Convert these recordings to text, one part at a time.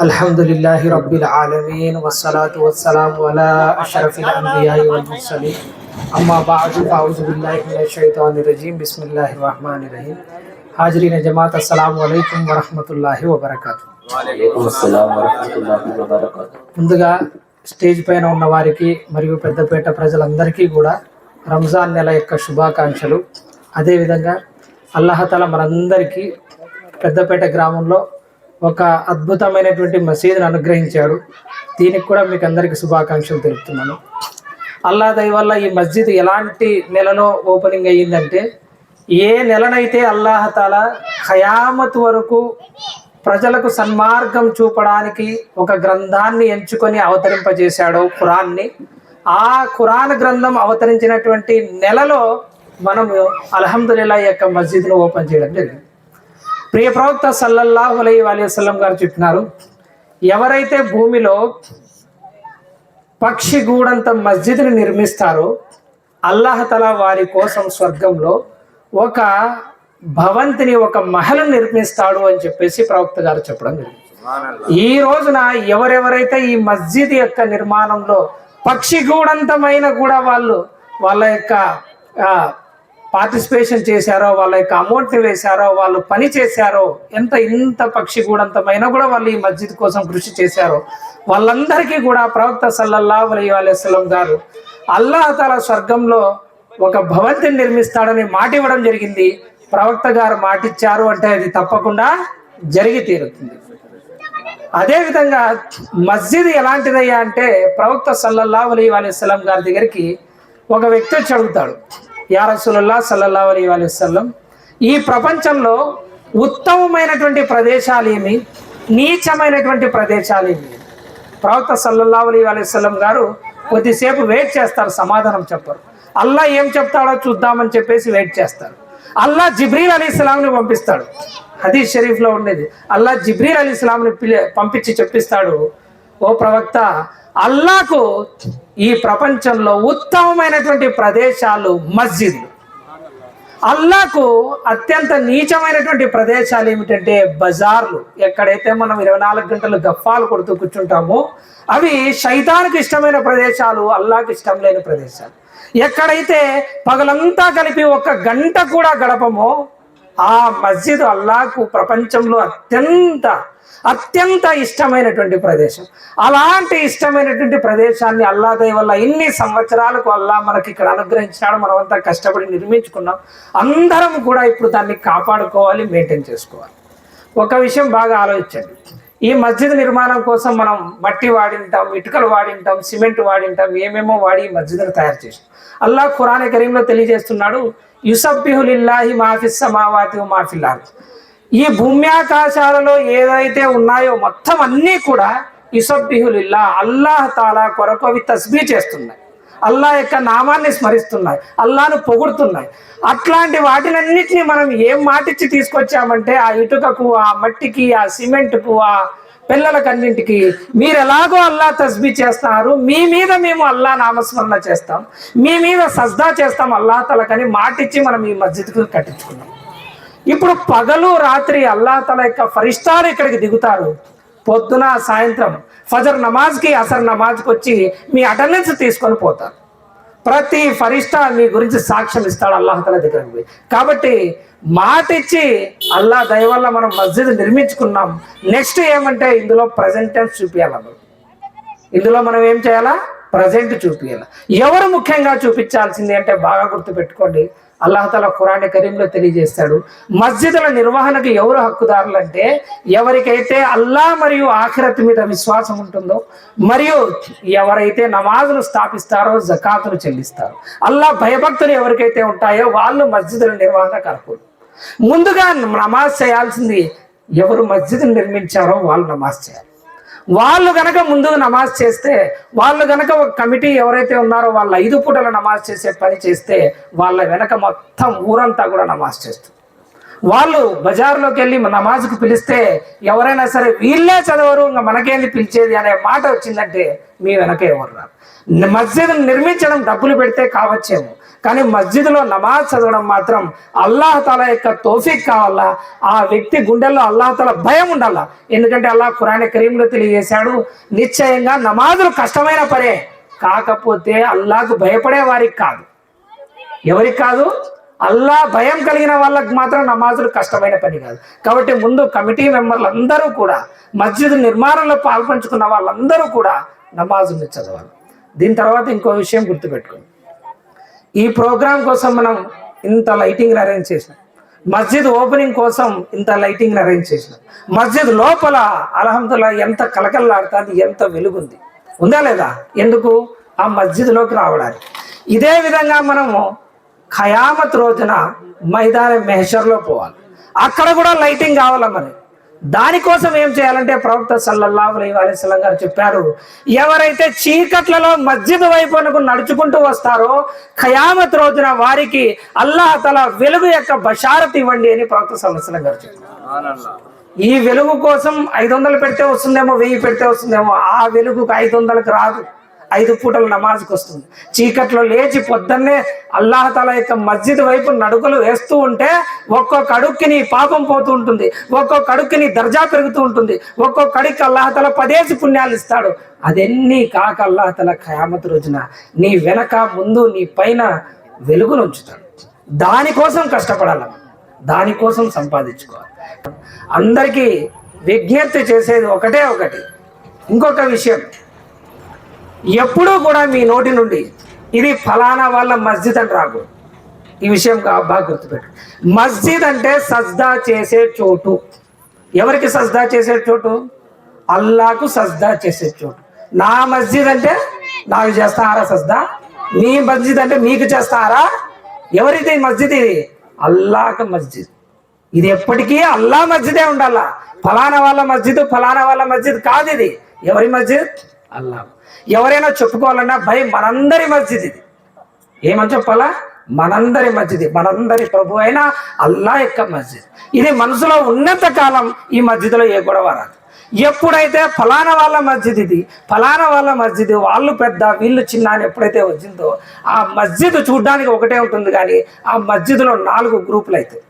الحمد لله رب العالمين والصلاة والسلام على أشرف الأنبياء والمرسلين أما بعد فأعوذ بالله من الشيطان الرجيم بسم الله الرحمن الرحيم حاضرين جماعة السلام عليكم ورحمة الله وبركاته వాలేకుమ్ అస్సలాం వరహమతుల్లాహి వబరకాతు ముందుగా స్టేజ్ పైన ఉన్న వారికి మరియు పెద్దపేట ప్రజలందరికీ కూడా రంజాన్ నెల యొక్క శుభాకాంక్షలు అదేవిధంగా అల్లహతల మనందరికీ పెద్దపేట గ్రామంలో ఒక అద్భుతమైనటువంటి మసీదును అనుగ్రహించాడు. దీనికి కూడా మీకు అందరికీ శుభాకాంక్షలు తెలుపుతున్నాను. అల్లా దయ వల్ల ఈ మస్జిద్ ఎలాంటి నెలలో ఓపెనింగ్ అయ్యిందంటే ఏ నెలనైతే అల్లాహతాల ఖయామత్ వరకు ప్రజలకు సన్మార్గం చూపడానికి ఒక గ్రంథాన్ని ఎంచుకొని అవతరింపజేశాడో ఖురాన్ని ఆ ఖురాన్ గ్రంథం అవతరించినటువంటి నెలలో మనము అల్హమ్దుల్లా యొక్క మస్జిద్ను ఓపెన్ చేయడం జరిగింది. ప్రియ ప్రవక్త సల్లల్లాహు అలై అలీ గారు చెప్పినారు ఎవరైతే భూమిలో పక్షి గూడంత మస్జిద్ని నిర్మిస్తారో అల్లాహతల వారి కోసం స్వర్గంలో ఒక భవంతిని ఒక మహల్ నిర్మిస్తాడు అని చెప్పేసి ప్రవక్త గారు చెప్పడం జరిగింది. ఈ రోజున ఎవరెవరైతే ఈ మస్జిద్ యొక్క నిర్మాణంలో పక్షి గూడంతమైన కూడా వాళ్ళు వాళ్ళ యొక్క పార్టిసిపేషన్ చేశారో వాళ్ళ యొక్క అమౌంట్ని వేశారో వాళ్ళు పని చేశారో ఎంత ఇంత పక్షి గూడంతమైనా కూడా వాళ్ళు ఈ మస్జిద్ కోసం కృషి చేశారో వాళ్ళందరికీ కూడా ప్రవక్త సల్లల్లా అలీ వసల్లం గారు అల్లాహతాల స్వర్గంలో ఒక భవంతిని నిర్మిస్తాడని మాట ఇవ్వడం జరిగింది. ప్రవక్త గారు మాటిచ్చారు అంటే అది తప్పకుండా జరిగి తీరుతుంది. అదేవిధంగా మస్జిద్ ఎలాంటిదయ్యా అంటే ప్రవక్త సల్లల్లా అలీ వసల్లం గారి దగ్గరికి ఒక వ్యక్తి వచ్చి అడుగుతాడు. యా రసూలుల్లా అలీ అలైహి వసల్లం ఈ ప్రపంచంలో ఉత్తమమైనటువంటి ప్రదేశాలేమి నీచమైనటువంటి ప్రదేశాలు ఏమి? ప్రవక్త సల్లల్లాహు అలైహి వసల్లం గారు కొద్దిసేపు వెయిట్ చేస్తారు సమాధానం చెప్పరు. అల్లా ఏం చెప్తాడో చూద్దామని చెప్పేసి వెయిట్ చేస్తారు. అల్లా జిబ్రీల్ అలీ ఇస్లాంని పంపిస్తాడు. హదీస్ షరీఫ్లో ఉండేది. అల్లా జిబ్రీల్ అలీ ఇస్లాంని పిలి పంపించి చెప్పిస్తాడు ఓ ప్రవక్త అల్లాకు ఈ ప్రపంచంలో ఉత్తమమైనటువంటి ప్రదేశాలు మస్జిద్లు. అల్లాకు అత్యంత నీచమైనటువంటి ప్రదేశాలు ఏమిటంటే బజార్లు. ఎక్కడైతే మనం ఇరవై నాలుగు గంటలు గఫాలు కొడుతూ కూర్చుంటామో అవి శైతానికి ఇష్టమైన ప్రదేశాలు అల్లాకు ఇష్టం లేని ప్రదేశాలు. ఎక్కడైతే పగలంతా కలిపి ఒక గంట కూడా గడపమో ఆ మస్జిద్ అల్లాకు ప్రపంచంలో అత్యంత అత్యంత ఇష్టమైనటువంటి ప్రదేశం. అలాంటి ఇష్టమైనటువంటి ప్రదేశాన్ని అల్లా దయ వల్ల ఇన్ని సంవత్సరాలకు అల్లా మనకి ఇక్కడ అనుగ్రహించినాడు మనమంతా కష్టపడి నిర్మించుకున్నాం. అందరం కూడా ఇప్పుడు దాన్ని కాపాడుకోవాలి మెయింటైన్ చేసుకోవాలి. ఒక విషయం బాగా ఆలోచించండి. ఈ మస్జిద్ నిర్మాణం కోసం మనం మట్టి వాడింటాం ఇటుకలు వాడింటాం సిమెంట్ వాడింటాం ఏమేమో వాడి ఈ మస్జిద్ను తయారు చేసాం అల్లా ఖురాన్ కరీంలో తెలియజేస్తున్నాడు యుసబ్బిహులిల్లాహి మాఫిస్ సమావాతి మాఫిల్లా ఈ భూమ్యాకాశాలలో ఏదైతే ఉన్నాయో మొత్తం అన్నీ కూడా యుసబ్బిహులిల్లా అల్లాహ్ తాలా కొరకు అవి తస్బీ చేస్తున్నాయి. అల్లా యొక్క నామాన్ని స్మరిస్తున్నాయి అల్లాను పొగుడుతున్నాయి. అట్లాంటి వాటినన్నిటిని మనం ఏం మాటిచ్చి తీసుకొచ్చామంటే ఆ ఇటుకకు ఆ మట్టికి ఆ సిమెంట్కు ఆ పిల్లలకన్నింటికి మీరు ఎలాగో అల్లా తస్బీ చేస్తున్నారు మీ మీద మేము అల్లా నామస్మరణ చేస్తాం మీ మీద సజ్దా చేస్తాం అల్లా తలకని మాటిచ్చి మనం ఈ మస్జిద్కు కట్టించుకున్నాం. ఇప్పుడు పగలు రాత్రి అల్లా తల యొక్క ఫరిష్టాలు ఇక్కడికి దిగుతారు. పొద్దున సాయంత్రం ఫజర్ నమాజ్కి అసర్ నమాజ్కి వచ్చి మీ అటెండెన్స్ తీసుకొని పోతారు. ప్రతి ఫరిష్ట మీ గురించి సాక్ష్యం ఇస్తాడు అల్లాహతల దగ్గరికి కాబట్టి మాట ఇచ్చి అల్లా దయ వల్ల మనం మస్జిద్ నిర్మించుకున్నాం. నెక్స్ట్ ఏమంటే ఇందులో ప్రజెంట్ చూపించాలి మనం? ఇందులో మనం ఏం చేయాలా? ప్రజెంట్ చూపించాలి ఎవరు ముఖ్యంగా చూపించాల్సింది అంటే బాగా గుర్తుపెట్టుకోండి. అల్లాహతల ఖురాన్ కరీంలో తెలియజేస్తాడు. మస్జిదుల నిర్వహణకు ఎవరు హక్కుదారులు అంటే ఎవరికైతే అల్లా మరియు ఆఖిరత్ మీద విశ్వాసం ఉంటుందో మరియు ఎవరైతే నమాజులు స్థాపిస్తారో జకాతులు చెల్లిస్తారో. అల్లా భయభక్తులు ఎవరికైతే ఉంటాయో వాళ్ళు మస్జిదుల నిర్వహణకు అర్హులు ముందుగా నమాజ్ చేయాల్సింది ఎవరు మస్జిద్ నిర్మించారో వాళ్ళు నమాజ్ చేయాలి. వాళ్ళు గనక ముందు నమాజ్ చేస్తే వాళ్ళు గనక ఒక కమిటీ ఎవరైతే ఉన్నారో వాళ్ళ ఐదు పూటల నమాజ్ చేసే పని చేస్తే వాళ్ళ వెనక మొత్తం ఊరంతా కూడా నమాజ్ చేస్తుంది. వాళ్ళు బజార్లోకి వెళ్ళి నమాజ్కి పిలిస్తే ఎవరైనా సరే వీళ్ళే చదవరు ఇంకా మనకేంది పిలిచేది అనే మాట వచ్చిందంటే మీ వెనక ఎవరు రాదు మస్జిద్ నిర్మించడం డబ్బులు పెడితే కావచ్చేమో. కానీ మస్జిద్లో నమాజ్ చదవడం మాత్రం అల్లాహ్ తాలా యొక్క తోఫిక్ కావాలా? ఆ వ్యక్తి గుండెల్లో అల్లాహ్ భయం ఉండాలా? ఎందుకంటే అల్లాహ్ ఖురాన్ కరీంలో తెలియజేశాడు నిశ్చయంగా నమాజులు కష్టమైన పనే కాకపోతే అల్లాహకు భయపడే వారికి కాదు. ఎవరికి కాదు? అల్లా భయం కలిగిన వాళ్ళకి మాత్రం నమాజులు కష్టమైన పని కాదు. కాబట్టి ముందు కమిటీ మెంబర్లు అందరూ కూడా మస్జిద్ నిర్మాణంలో పాల్పంచుకున్న వాళ్ళందరూ కూడా నమాజుని చదవాలి. దీని తర్వాత ఇంకో విషయం గుర్తుపెట్టుకోండి. ఈ ప్రోగ్రాం కోసం మనం ఇంత లైటింగ్ అరేంజ్ చేసినాం. మస్జిద్ ఓపెనింగ్ కోసం ఇంత లైటింగ్ అరేంజ్ చేసినాం. మస్జిద్ లోపల అలహమ్దుల్లా ఎంత కలకల్లాడుతుంది ఎంత వెలుగుంది. ఉందా లేదా? ఎందుకు? ఆ మస్జిద్లోకి రావడానికి. ఇదే విధంగా మనము ఖయామత్ రోజున మైదాన మెహషర్లో పోవాలి. అక్కడ కూడా లైటింగ్ కావాలా మరి? దానికోసం ఏం చేయాలంటే ప్రవక్త సల్లల్లాహు అలైహి వసల్లం గారు చెప్పారు ఎవరైతే చీకట్లలో మస్జిద్ వైపునకు నడుచుకుంటూ వస్తారో ఖయామత్ రోజున వారికి అల్లాహ్ తల వెలుగు యొక్క బషారత్ ఇవ్వండి అని ప్రవక్త సల్లల్లాహు గారు చెప్పారు. ఈ వెలుగు కోసం ఐదు వందలు పెడితే వస్తుందేమో వెయ్యి పెడితే వస్తుందేమో ఆ వెలుగుకు ఐదు వందలకు రాదు. ఐదు పూటల నమాజ్కి వస్తుంది. చీకట్లో లేచి పొద్దున్నే అల్లాహతల యొక్క మస్జిద్ వైపు నడుకలు వేస్తూ ఉంటే ఒక్కొక్క అడుక్కి నీ పాపం పోతూ ఉంటుంది. ఒక్కొక్క అడుక్కి నీ దర్జా పెరుగుతూ ఉంటుంది. ఒక్కొక్క అడుక్కి అల్లాహతల పదేసి పుణ్యాలు ఇస్తాడు. అదెన్ని కాక అల్లాహతల ఖయామత్ రోజున నీ వెనక ముందు నీ పైన వెలుగును ఉంచుతాడు. దానికోసం కష్టపడాలి. దానికోసం సంపాదించుకోవాలి. అందరికీ విజ్ఞప్తి చేసేది ఒకటే ఒకటి. ఇంకొక విషయం. ఎప్పుడూ కూడా మీ నోటి నుండి ఇది ఫలానా వాళ్ళ మస్జిద్ అని రాకు. ఈ విషయం బాగా గుర్తుపెట్టు. మస్జిద్ అంటే సజ్దా చేసే చోటు. ఎవరికి సజ్దా చేసే చోటు? అల్లాకు సజ్దా చేసే చోటు. నా మస్జిద్ అంటే నాకు చేస్తారా సజ్దా? మీ మస్జిద్ అంటే మీకు చేస్తారా? ఎవరిది మస్జిద్ ఇది? అల్లాహ్ మస్జిద్. ఇది ఎప్పటికీ అల్లా మస్జిదే ఉండాలా? ఫలానా వాళ్ళ మస్జిద్ ఫలానా వాళ్ళ మస్జిద్ కాదు ఇది. ఎవరి మస్జిద్? అల్లా ఎవరైనా చెప్పుకోవాలన్నా భయం మనందరి మస్జిద్ ఇది. ఏమని చెప్పాలా? మనందరి మస్జిద్ మనందరి ప్రభు అయిన అల్లా యొక్క మస్జిద్. ఇది మనసులో ఉన్నంత కాలం ఈ మస్జిద్లో ఏ గొడవ రాదు. ఎప్పుడైతే ఫలానా వాళ్ళ మస్జిద్ ఇది ఫలానా వాళ్ళ మస్జిద్ వాళ్ళు పెద్ద వీళ్ళు చిన్న అని ఎప్పుడైతే వచ్చిందో ఆ మస్జిద్ చూడడానికి ఒకటే ఉంటుంది కానీ ఆ మస్జిద్లో నాలుగు గ్రూపులు అవుతాయి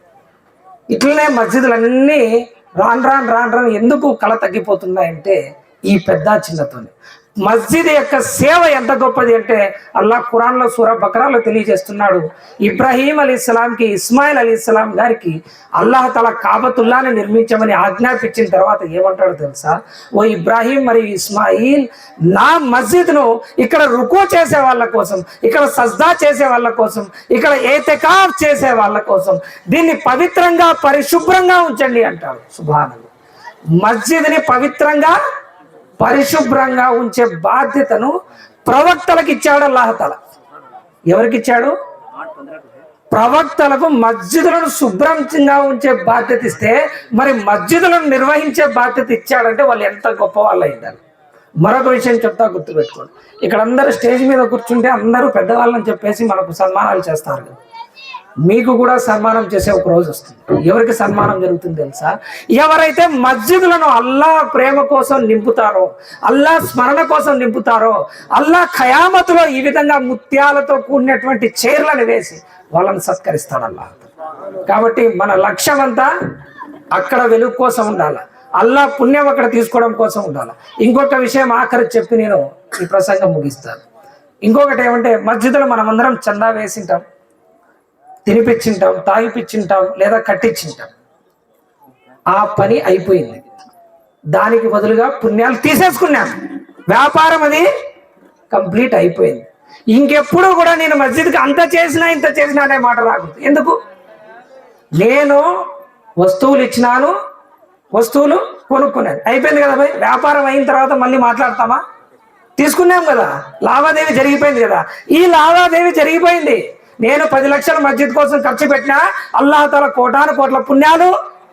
ఇట్లనే మస్జిద్లన్నీ రాన్ రాన్ రాన్ రాన్ ఎందుకు కళ తగ్గిపోతున్నాయంటే ఈ పెద్ద చిన్నతోనే. మస్జిద్ యొక్క సేవ ఎంత గొప్పది అంటే అల్లాహ్ ఖురాన్లో సూర బకరాలో తెలియజేస్తున్నాడు. ఇబ్రాహీం అలీ ఇస్లాంకి ఇస్మాయిల్ అలీ ఇస్లాం గారికి అల్లాహ్ తల కాబతుల్లాని నిర్మించమని ఆజ్ఞాపించిన తర్వాత ఏమంటాడు తెలుసా? ఓ ఇబ్రాహీం మరియు ఇస్మాయిల్ నా మస్జిద్ను ఇక్కడ రుకో చేసే వాళ్ళ కోసం ఇక్కడ సజ్దా చేసే వాళ్ళ కోసం ఇక్కడ ఏతకాఫ్ చేసే వాళ్ళ కోసం దీన్ని పవిత్రంగా పరిశుభ్రంగా ఉంచండి అంటాడు శుభానంద మస్జిద్ని పవిత్రంగా పరిశుభ్రంగా ఉంచే బాధ్యతను ప్రవక్తలకు ఇచ్చాడు అల్లాహతల ఎవరికి ఇచ్చాడు? ప్రవక్తలకు మస్జిదులను శుభ్రంగా ఉంచే బాధ్యత ఇస్తే మరి మస్జిదులను నిర్వహించే బాధ్యత ఇచ్చాడంటే వాళ్ళు ఎంత గొప్ప వాళ్ళు అయిండాలి మరొక విషయం చెప్తా గుర్తుపెట్టుకోండి. ఇక్కడ అందరూ స్టేజ్ మీద కూర్చుంటే అందరూ పెద్దవాళ్ళని చెప్పేసి మనకు సన్మానాలు చేస్తారు కదా. మీకు కూడా సన్మానం చేసే ఒక రోజు వస్తుంది. ఎవరికి సన్మానం జరుగుతుంది తెలుసా? ఎవరైతే మస్జిదులను అల్లా ప్రేమ కోసం నింపుతారో అల్లా స్మరణ కోసం నింపుతారో అల్లా ఖయామతులో ఈ విధంగా ముత్యాలతో కూడినటువంటి చీరలను వేసి వాళ్ళని సత్కరిస్తాడు అల్లా. కాబట్టి మన లక్ష్యం అంతా అక్కడ వెలుగు కోసం ఉండాలి. అల్లా పుణ్యం అక్కడ తీసుకోవడం కోసం ఉండాలి. ఇంకొక విషయం ఆఖరి చెప్పి నేను ఈ ప్రసంగం ముగిస్తాను. ఇంకొకటి ఏమంటే మస్జిద్లో అందరం చందా వేసింటాం. తినిపించింటాం తాగిపించింటాం లేదా కట్టించింటాం. ఆ పని అయిపోయింది. దానికి బదులుగా పుణ్యాలు తీసేసుకున్నాం. వ్యాపారం అది కంప్లీట్ అయిపోయింది. ఇంకెప్పుడు కూడా నేను మస్జిద్కి అంత చేసినా ఇంత చేసినా అనే మాట రాకూడదు. ఎందుకు? నేను వస్తువులు ఇచ్చినాను వస్తువులు కొనుక్కున్నాను. అయిపోయింది కదా భయ్? వ్యాపారం అయిన తర్వాత మళ్ళీ మాట్లాడతామా? తీసుకున్నాం కదా. లావాదేవీ జరిగిపోయింది కదా. ఈ లావాదేవీ జరిగిపోయింది. నేను పది లక్షల మస్జిద్ కోసం ఖర్చు పెట్టినా అల్లాహ్ తల కోటాను కోట్ల పుణ్యాలు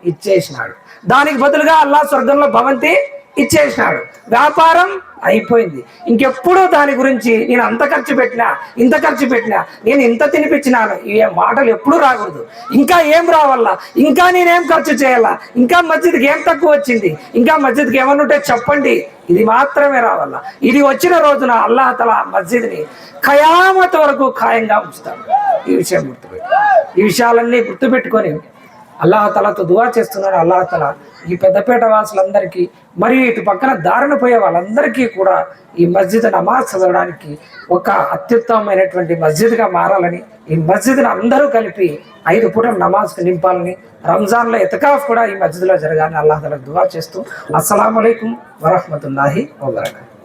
ఇచ్చేసినాడు. దానికి బదులుగా అల్లా స్వర్గంలో భవంతి ఇచ్చేసినాడు. వ్యాపారం అయిపోయింది. ఇంకెప్పుడు దాని గురించి నేను అంత ఖర్చు పెట్టినా ఇంత ఖర్చు పెట్టినా నేను ఇంత తినిపించినాను. ఇవే మాటలు ఎప్పుడు రాకూడదు. ఇంకా ఏం రావాలా? ఇంకా నేనేం ఖర్చు చేయాలా? ఇంకా మస్జిద్కి ఏం తక్కువ వచ్చింది? ఇంకా మస్జిద్కి ఏమన్నా ఉంటే చెప్పండి. ఇది మాత్రమే రావాలా? ఇది వచ్చిన రోజున అల్లాహ్ తల మస్జిద్ని ఖయామత్ వరకు ఖాయంగా ఉంచుతాడు. ఈ విషయం గుర్తుపెట్టు ఈ విషయాలన్నీ గుర్తుపెట్టుకొని అల్లాహతలాతో దువా చేస్తున్నాడు అల్లాహతల ఈ పెద్దపేట వాసులందరికీ మరియు ఇటు పక్కన దారిన పోయే వాళ్ళందరికీ కూడా ఈ మస్జిద్ నమాజ్ చదవడానికి ఒక అత్యుత్తమమైనటువంటి మస్జిద్గా మారాలని ఈ మస్జిద్ని అందరూ కలిపి ఐదు పూటల నమాజ్కి నింపాలని రంజాన్లో ఎతకాఫ్ కూడా ఈ మస్జిద్లో జరగాలని అల్లాహతలకు దువా చేస్తూ అస్సలం అయికం వరహమతుల్లాహి వబర్కాతు.